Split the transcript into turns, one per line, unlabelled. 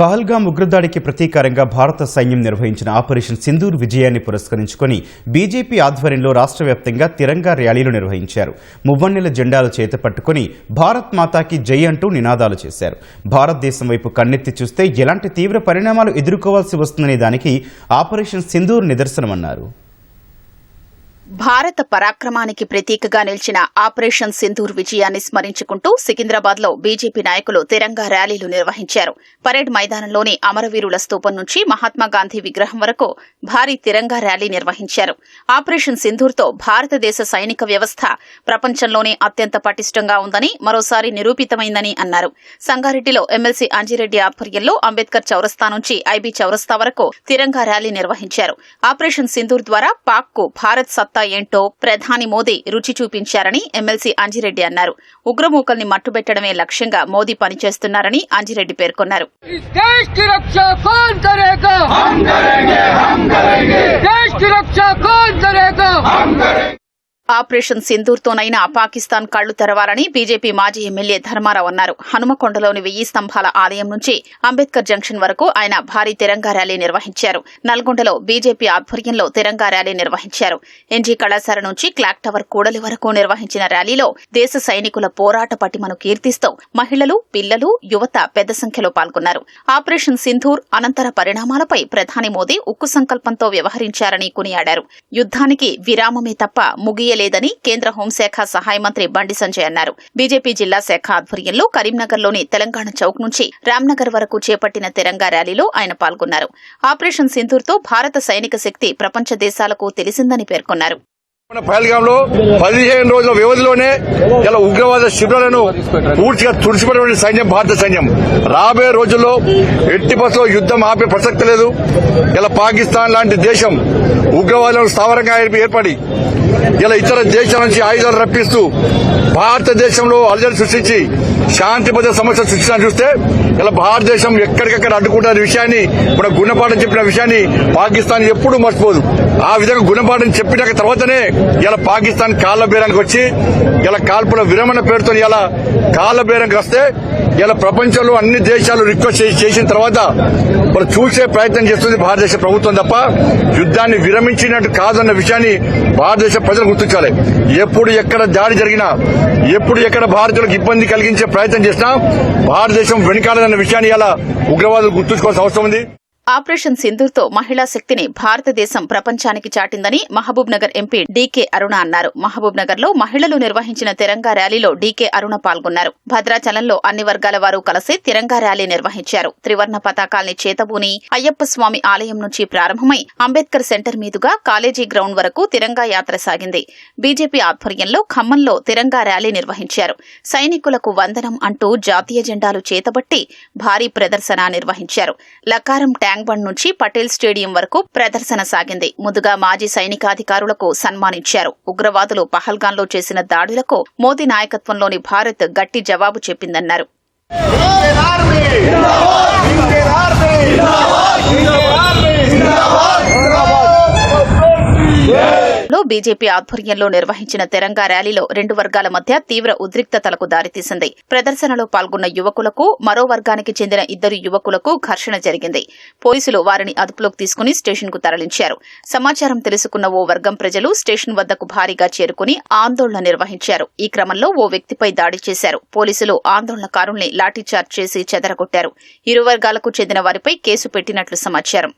పహల్గామ్ ఉగ్రదాడికి ప్రతీకారంగా భారత సైన్యం నిర్వహించిన ఆపరేషన్ సింధూర్ విజయాన్ని పురస్కరించుకొని బీజేపీ ఆధ్వర్యంలో రాష్ట్ర వ్యాప్తంగా తిరంగా ర్యాలీలు నిర్వహించారు. మువ్వన్నెల జెండాలు చేతపట్టుకుని భారత్ మాతాకి జై అంటూ నినాదాలు చేశారు. భారతదేశం వైపు కన్నెత్తి చూస్తే ఎలాంటి తీవ్ర పరిణామాలు ఎదుర్కోవాల్సి వస్తుందనే దానికి ఆపరేషన్ సింధూర్ నిదర్శనమన్నారు.
భారత పరాక్రమానికి ప్రతీకగా నిలిచిన ఆపరేషన్ సింధూర్ విజయాన్ని స్మరించుకుంటూ సికింద్రాబాద్లో బీజేపీ నాయకులు తిరంగా ర్యాలీలు నిర్వహించారు. పరేడ్ మైదానంలోని అమరవీరుల స్తూపం నుంచి మహాత్మాగాంధీ విగ్రహం వరకు భారీ తిరంగా ర్యాలీ నిర్వహించారు. ఆపరేషన్ సింధూర్తో భారతదేశ సైనిక వ్యవస్థ ప్రపంచంలోనే అత్యంత పటిష్టంగా ఉందని మరోసారి నిరూపితమైందని అన్నారు. సంగారెడ్డిలో ఎమ్మెల్సీ అంజిరెడ్డి ఆధ్వర్యంలో అంబేద్కర్ చౌరస్తా నుంచి ఐబీ చౌరస్తా వరకు తిరంగా ర్యాలీ నిర్వహించారు. ఆపరేషన్ సింధూర్ ద్వారా పాక్కు భారత్ సత్తా ఏంటో ప్రధాని మోదీ రుచి చూపించారని ఎమ్మెల్సీ అంజిరెడ్డి అన్నారు. ఉగ్రమూకల్ని మట్టుబెట్టడమే లక్ష్యంగా మోదీ పనిచేస్తున్నారని అంజిరెడ్డి పేర్కొన్నారు. ఆపరేషన్ సింధూర్తోనైనా పాకిస్తాన్ కళ్ళు తెరవాలని బీజేపీ మాజీ ఎమ్మెల్యే ధర్మారావు అన్నారు. హనుమకొండలోని వెయ్యి స్తంభాల ఆలయం నుంచి అంబేద్కర్ జంక్షన్ వరకు ఆయన భారీ తిరంగా ర్యాలీ నిర్వహించారు. నల్గొండలో బీజేపీ ఆధ్వర్యంలో తిరంగా ర్యాలీ నిర్వహించారు. ఎన్జీ కళాశాల నుంచి క్లాక్ టవర్ కూడలి వరకు నిర్వహించిన ర్యాలీలో దేశ సైనికుల పోరాట పటిమను కీర్తిస్తూ మహిళలు పిల్లలు యువత పెద్ద సంఖ్యలో పాల్గొన్నారు. ఆపరేషన్ సింధూర్ అనంతర పరిణామాలపై ప్రధాని మోదీ ఉక్కు సంకల్పంతో వ్యవహరించారని కొనియాడారు. యుద్ధానికి విరామమే తప్ప ముగియలేదని కేంద్ర హోంశాఖ సహాయ మంత్రి బండి సంజయ్ అన్నారు. బీజేపీ జిల్లా శాఖ ఆధ్వర్యంలో కరీంనగర్లోని తెలంగాణ చౌక్ నుంచి రామ్నగర్ వరకు చేపట్టిన తిరంగా ర్యాలీలో ఆయన పాల్గొన్నారు. ఆపరేషన్ సింధూర్తో భారత సైనిక శక్తి ప్రపంచ దేశాలకు తెలిసిందని పేర్కొన్నారు.
పహల్గాంలో పదిహేను రోజుల వ్యవధిలోనే ఇలా ఉగ్రవాద శిబిరాలను పూర్తిగా తుడిచిపెట్టిన సైన్యం భారత సైన్యం. రాబోయే రోజుల్లో ఎట్టి బస్సులో యుద్దం ఆపే ప్రసక్తి లేదు. ఇలా పాకిస్తాన్ లాంటి దేశం ఉగ్రవాదులను స్థావరంగా ఏర్పడి ఇలా ఇతర దేశాల నుంచి ఆయుధాలు రప్పిస్తూ భారతదేశంలో అలజడి సృష్టించి శాంతి భద్రత సమస్య సృష్టించడం చూస్తే ఇలా భారతదేశం ఎక్కడికక్కడ అడ్డుకుంటున్న విషయాన్ని మన గుణపాఠం చెప్పిన విషయాన్ని పాకిస్తాన్ ఎప్పుడూ మర్చిపోదు. ఆ విధంగా గుణపాఠం చెప్పిన తర్వాతనే ఇలా పాకిస్తాన్ కాళ్ళ బేరానికి వచ్చి ఇలా కాల్పుల విరమణ పేరుతో ఇలా కాళ్ళ బేరానికి వస్తే ఇలా ప్రపంచంలో అన్ని దేశాలు రిక్వెస్ట్ చేసి- చేసిన తర్వాత మనం చూసే ప్రయత్నం చేస్తుంది భారతదేశ ప్రభుత్వం తప్ప యుద్ధాన్ని విరమించినట్టు కాదన్న విషయాన్ని భారతదేశ ప్రజలు గుర్తించాలి. ఎప్పుడు ఎక్కడ దాడి జరిగినా ఎప్పుడు ఎక్కడ భారతీయులకు ఇబ్బంది కలిగించే ప్రయత్నం చేసినా భారతదేశం వెనుకాడదన్న విషయాన్ని ఇలా ఉగ్రవాదులు గుర్తుంచుకోవాల్సిన అవసరం ఉంది.
ఆపరేషన్ సింధూర్తో మహిళా శక్తిని భారతదేశం ప్రపంచానికి చాటిందని మహబూబ్ నగర్ ఎంపీ డీకే అరుణ అన్నారు. మహబూబ్ నగర్లో మహిళలు నిర్వహించిన తిరంగా ర్యాలీలో డీకే అరుణ పాల్గొన్నారు. భద్రాచలంలో అన్ని వర్గాల వారు కలిసి తిరంగా ర్యాలీ నిర్వహించారు. త్రివర్ణ పతాకాల్ని చేతబూని అయ్యప్ప స్వామి ఆలయం నుంచి ప్రారంభమై అంబేద్కర్ సెంటర్ మీదుగా కాలేజీ గ్రౌండ్ వరకు తిరంగా యాత్ర సాగింది. బీజేపీ ఆధ్వర్యంలో ఖమ్మంలో తిరంగా ర్యాలీ నిర్వహించారు. సైనికులకు వందనం అంటూ జాతీయ జెండాలు చేతబట్టి భారీ ప్రదర్శన నిర్వహించారు. లకారం ట్యాంక్ బండ్ నుంచి పటేల్ స్టేడియం వరకు ప్రదర్శన సాగింది. ముందుగా మాజీ సైనికాధికారులకు సన్మానించారు. ఉగ్రవాదులు పహల్గాన్లో చేసిన దాడులకు మోదీ నాయకత్వంలోని భారత్ గట్టి జవాబు చెప్పిందన్నారు. బీజేపీ ఆధ్వర్యంలో నిర్వహించిన తెరంగా ర్యాలీలో రెండు వర్గాల మధ్య తీవ్ర ఉద్రిక్తతలకు దారితీసింది. ప్రదర్శనలో పాల్గొన్న యువకులకు మరో వర్గానికి చెందిన ఇద్దరు యువకులకు ఘర్షణ జరిగింది. పోలీసులు వారిని అదుపులోకి తీసుకుని స్టేషన్కు తరలించారు. సమాచారం తెలుసుకున్న ఓ వర్గం ప్రజలు స్టేషన్ వద్దకు భారీగా చేరుకుని ఆందోళన నిర్వహించారు. ఈ క్రమంలో ఓ వ్యక్తిపై దాడి చేశారు. పోలీసులు ఆందోళనకారుల్ని లాఠీచార్జ్ చేసి చెదరగొట్టారు. ఇరు వర్గాలకు చెందిన వారిపై కేసు పెట్టినట్లు సమాచారం.